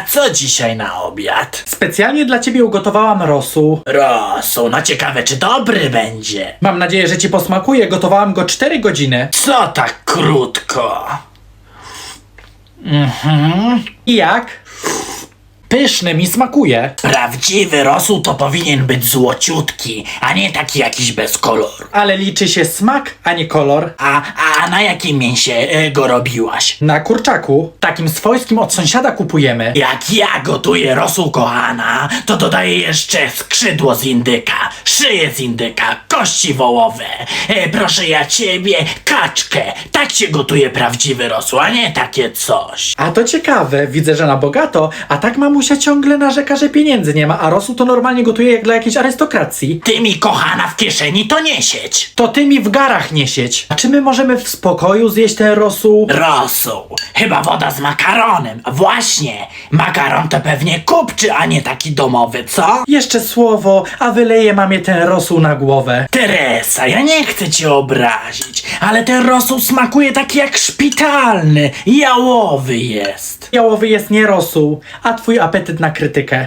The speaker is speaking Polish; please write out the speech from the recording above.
A co dzisiaj na obiad? Specjalnie dla ciebie ugotowałam rosół. Rosół, no ciekawe czy dobry będzie. Mam nadzieję, że ci posmakuje. Gotowałam go 4 godziny. Co tak krótko? I jak? Pyszny mi smakuje. Prawdziwy rosół to powinien być złociutki, a nie taki jakiś bez koloru. Ale liczy się smak, a nie kolor. A, a na jakim mięsie e, go robiłaś? Na kurczaku, takim swojskim od sąsiada kupujemy. Jak ja gotuję rosół kochana, to dodaję jeszcze skrzydło z indyka, szyję z indyka, kości wołowe. E, proszę ja ciebie, kaczkę. Tak się gotuje prawdziwy rosół, a nie takie coś. A to ciekawe, widzę, że na bogato, a tak mamusia ciągle narzeka, że pieniędzy nie ma, a rosół to normalnie gotuje jak dla jakiejś arystokracji. Ty mi kochana w kieszeni to nie sieć. To ty mi w garach nie sieć. A czy my możemy w spokoju zjeść ten rosół? Rosół. Chyba woda z makaronem. Właśnie. Makaron to pewnie kupczy, a nie taki domowy, co? Jeszcze słowo, a wyleje mamie ten rosół na głowę. Teresa, ja nie chcę cię obrazić, ale ten rosół smakuje tak jak szpitalny. Jałowy jest. Jałowy jest nie rosół, a twój apetyt na krytykę.